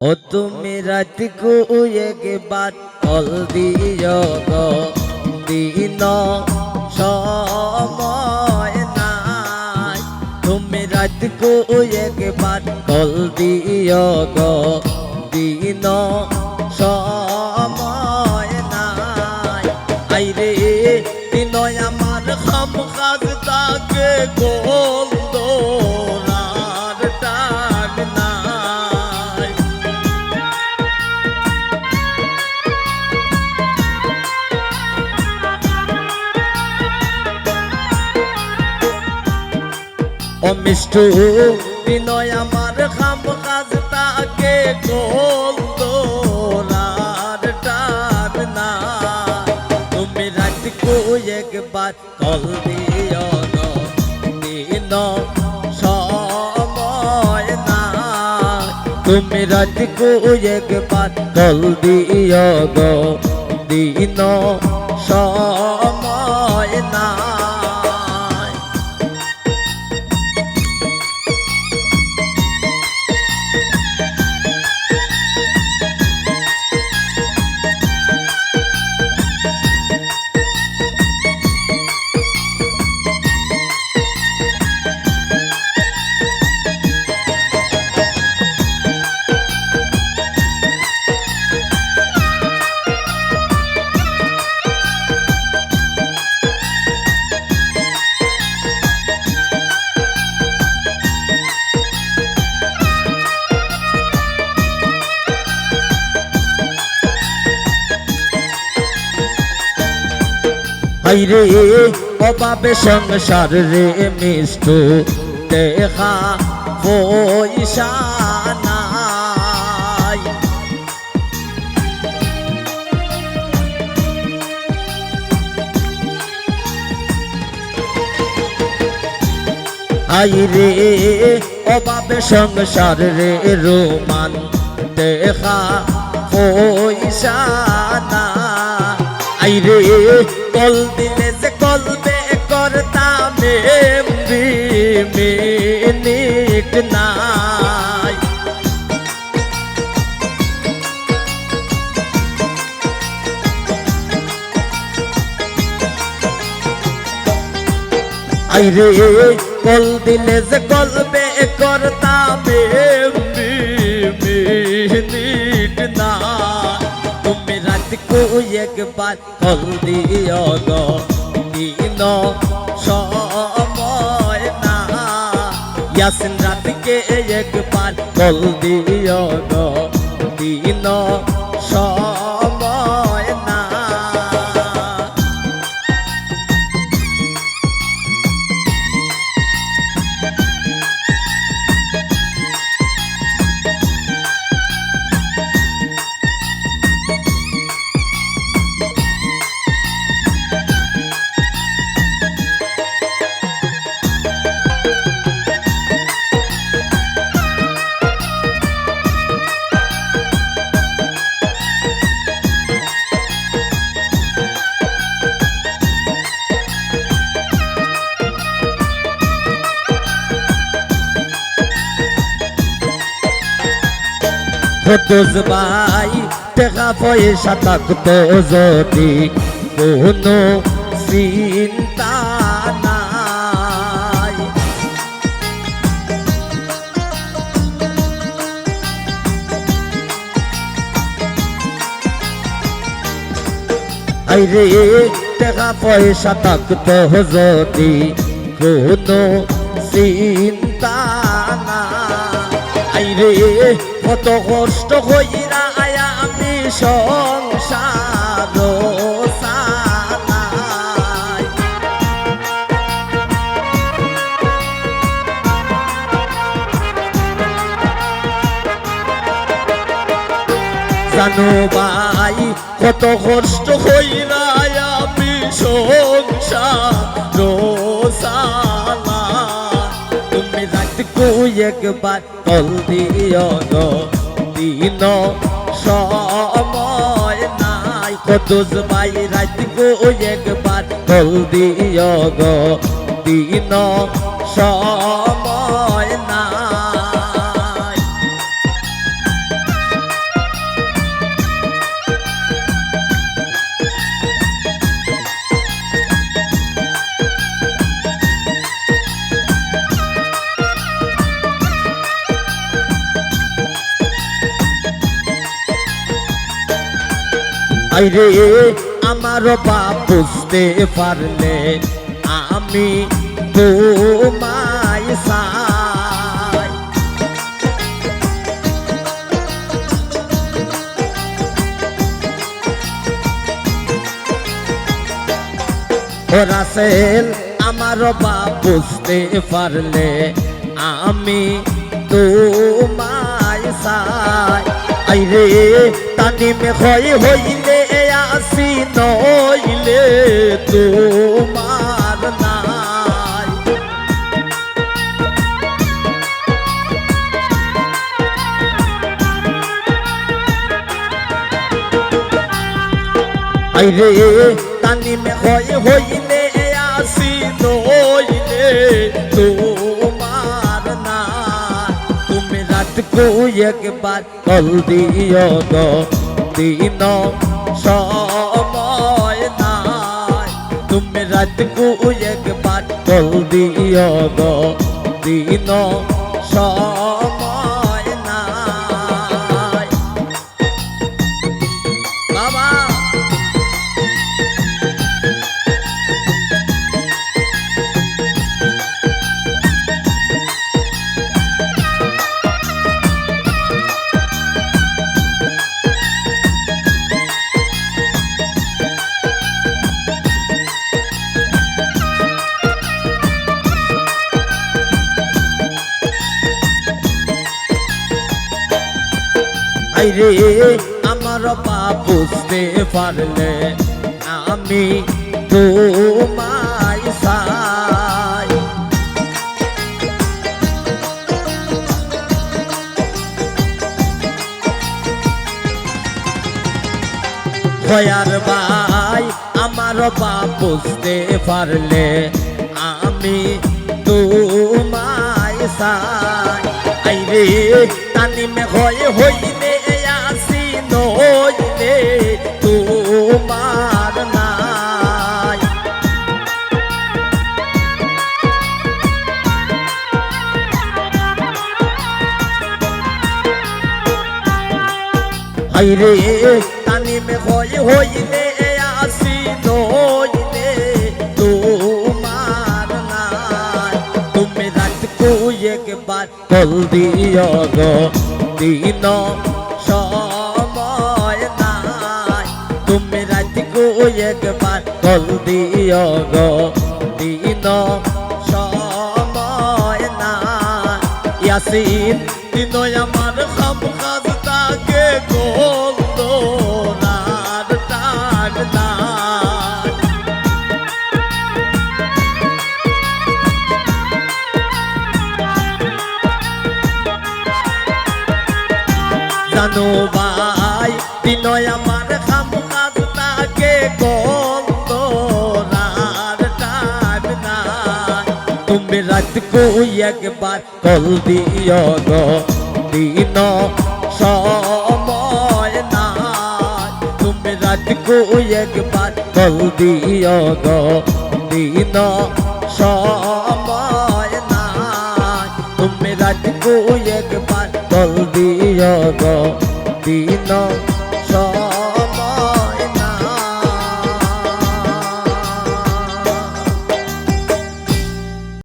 ও তুমি রাত কো একবার কল দিও গো। দিন সময় নাই। তুমি রাত কো একবার কল দিও গো। দিন সময় অমিষ্টু বিনয় আমার খাম কাজ তাকে কোল দোলার টান না। তুমি রাত কো একবার কল দিও দিন সময় না। তুমি রাত কো একবার কল দিও দিন সময় হাইরে অভাবে সংসার রে মিষ্টু, দেখা পয়সা নাই হাইরে অভাবে সংসার রে রোমান, দেখা পয়সা কল দিলে যে কলবে করতাম মিনিট নাই। আইরে কল দিলে যে কলবে করতাম একবার কল দিও গো। দিন সময় না। ইয়াসিন রাতকে একবার কল দিও গো। দিন সময় হতোজ ভাই, টাকা পয়সা থাকতো যদি কোনো চিন্তা নাই। আইরে, টাকা পয়সা থাকতো যদি কোনো চিন্তা না আইরে কত কষ্ট হইরা আয়া আমি সংসার জানো ভাই কত কষ্ট একবার কল দিও গো দিন সময় নাই। কত ভাই রাত কো একবার কল দিও গো দিন সময় আইরে, আমার বাপ বুঝতে পারলে আমি তোমায় সাই ও রাসেল, আমার বাপ বুঝতে পারলে আমি তোমায় সাই আইরে, তানিমে হয় হইলে আসি নইলে তোমার নাই। আইরে তানিমে হয় হইলে আসি নইলে তোমার না তুমি রাত কো একবার কল দিও দিন সময় রাত কো একবার কল দিও দিন আইরে আমার বাপ বুঝতে পারলে আমি তোমায় সাই ভয়ার ভাই, আমার বাপ বুঝতে পারলে আমি তোমায় সাই আইরে তানিমে হয় হইলে নইলে তোমার নাই। আইরে তানিমে হয় হইলে আসি, নইলে তোমার নাই। তুমি রাত কো একবার কল দিন একবার কল দিও গো। দিন সময় না ইয়াসিন দিন আমার কো একবার কল দিও গো। দিন সময় নাই। তুমি রাত কো একবার কল দিও গো। দিন সময় নাই। তুমি রাত কো একবার কল দিও গো। দিন